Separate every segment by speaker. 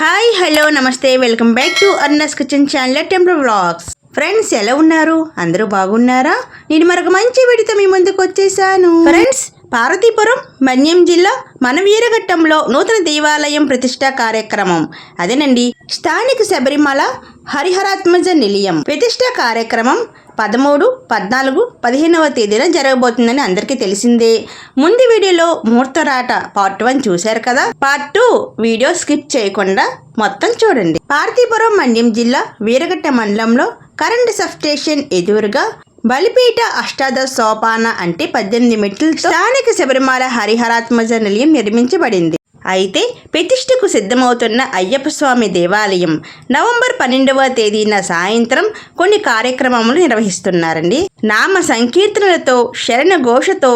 Speaker 1: Hi hello నమస్తే welcome back to అర్నస్ kitchen channel temple vlogs friends ఎలా ఉన్నారు? అందరూ బాగున్నారా? నేను మరొక మంచి వీడితో మీ ముందుకు వచ్చేసాను. ఫ్రెండ్స్ పార్వతీపురం మన్యం జిల్లా మన వీరఘట్టంలో నూతన దేవాలయం ప్రతిష్టా కార్యక్రమం. అదేనండి స్థానిక శబరిమల హరిహరాత్మజ నిలయం. ప్రతిష్ట కార్యక్రమం పదమూడు పద్నాలుగు పదిహేనవ తేదీన జరగబోతుందని అందరికీ తెలిసిందే. ముందు వీడియోలో ముహూర్తరాట పార్ట్ వన్ చూశారు కదా? పార్ట్ టూ వీడియో స్కిప్ చేయకుండా మొత్తం చూడండి. పార్తీపురం మండ్యం జిల్లా వీరగట్ట మండలంలో కరెంట్ సబ్ స్టేషన్ ఎదురుగా బలిపీఠ అష్టాదశ సోపాన అంటే పద్దెనిమిది మెట్లు స్థానిక శబరిమల హరిహరాత్మజ నిలయం నిర్మించబడింది. అయితే ప్రతిష్టకు సిద్ధమవుతున్న అయ్యప్ప స్వామి దేవాలయం నవంబర్ పన్నెండవ తేదీన సాయంత్రం కొన్ని కార్యక్రమములు నిర్వహిస్తున్నారండి. నామ సంకీర్తనలతో శరణ ఘోషతో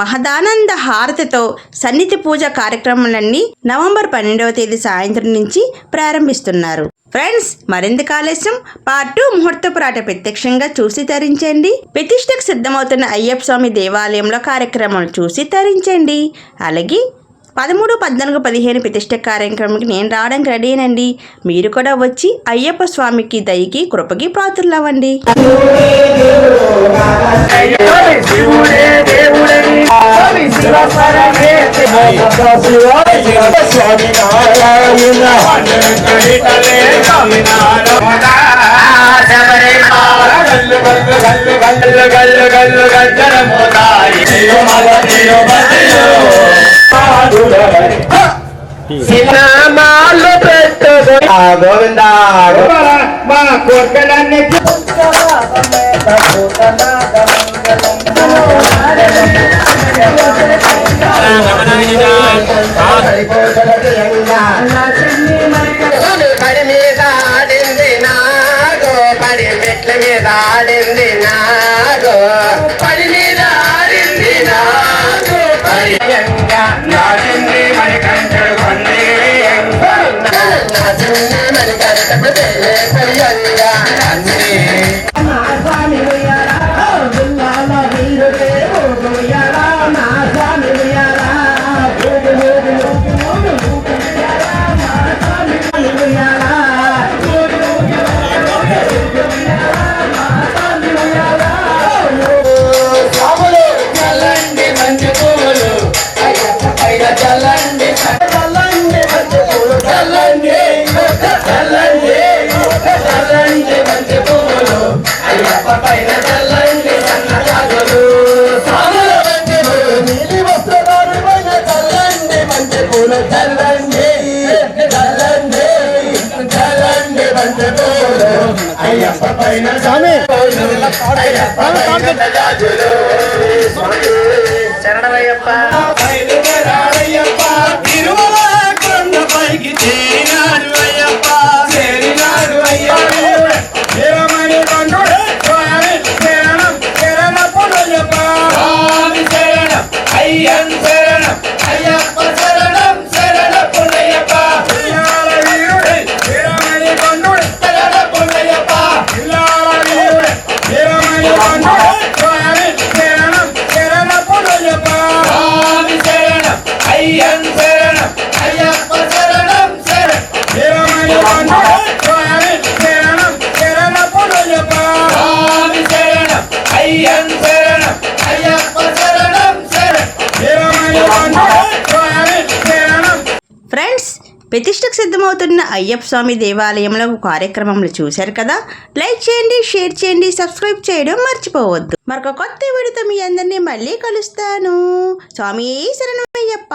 Speaker 1: మహదానంద హారతితో సన్నిధి పూజ కార్యక్రమాలన్నీ నవంబర్ పన్నెండవ తేదీ సాయంత్రం నుంచి ప్రారంభిస్తున్నారు. ఫ్రెండ్స్ మరింత కాలేశం పార్ట్ టూ ముహూర్తపురాట ప్రత్యక్షంగా చూసి తరించండి. ప్రతిష్టకు సిద్ధమవుతున్న అయ్యప్ప స్వామి దేవాలయంలో కార్యక్రమం చూసి తరించండి. అలాగే పదమూడు పద్నాలుగు పదిహేను ప్రతిష్ట కార్యక్రమానికి నేను రావడానికి రెడీనండి మీరు కూడా వచ్చి అయ్యప్ప స్వామికి దయకి కృపకి
Speaker 2: పాత్రలవ్వండి. స్వామి శివ పరమేశ్వర నారాయణ గల్లు గల్లు గల్లు పెట్టదు మా కోర్కెలన్నీ పడి మీద ఆడింది నాగో పడి మెట్ల మీద ఆడింది నాగో పడి మీద ఆడింది నాగో పడి నాడింది మరి కంచెడు కొంది మరి కరెక్ట్ స్వాములు చల్లండి మంచి పూలు అయ్యప్ప పైన స్వామి అయ్యప్ప పైన జాజులు శరణమయ్యప్ప
Speaker 1: ఫ్రెండ్స్ ప్రతిష్టకు సిద్ధమవుతున్న అయ్యప్ప స్వామి దేవాలయంలో కార్యక్రమంలో చూశారు కదా? లైక్ చేయండి షేర్ చేయండి సబ్స్క్రైబ్ చేయడం మర్చిపోవద్దు. మరొక కొత్త వీడితో మీ అందరినీ మళ్ళీ కలుస్తాను. స్వామి శరణం అయ్యప్ప.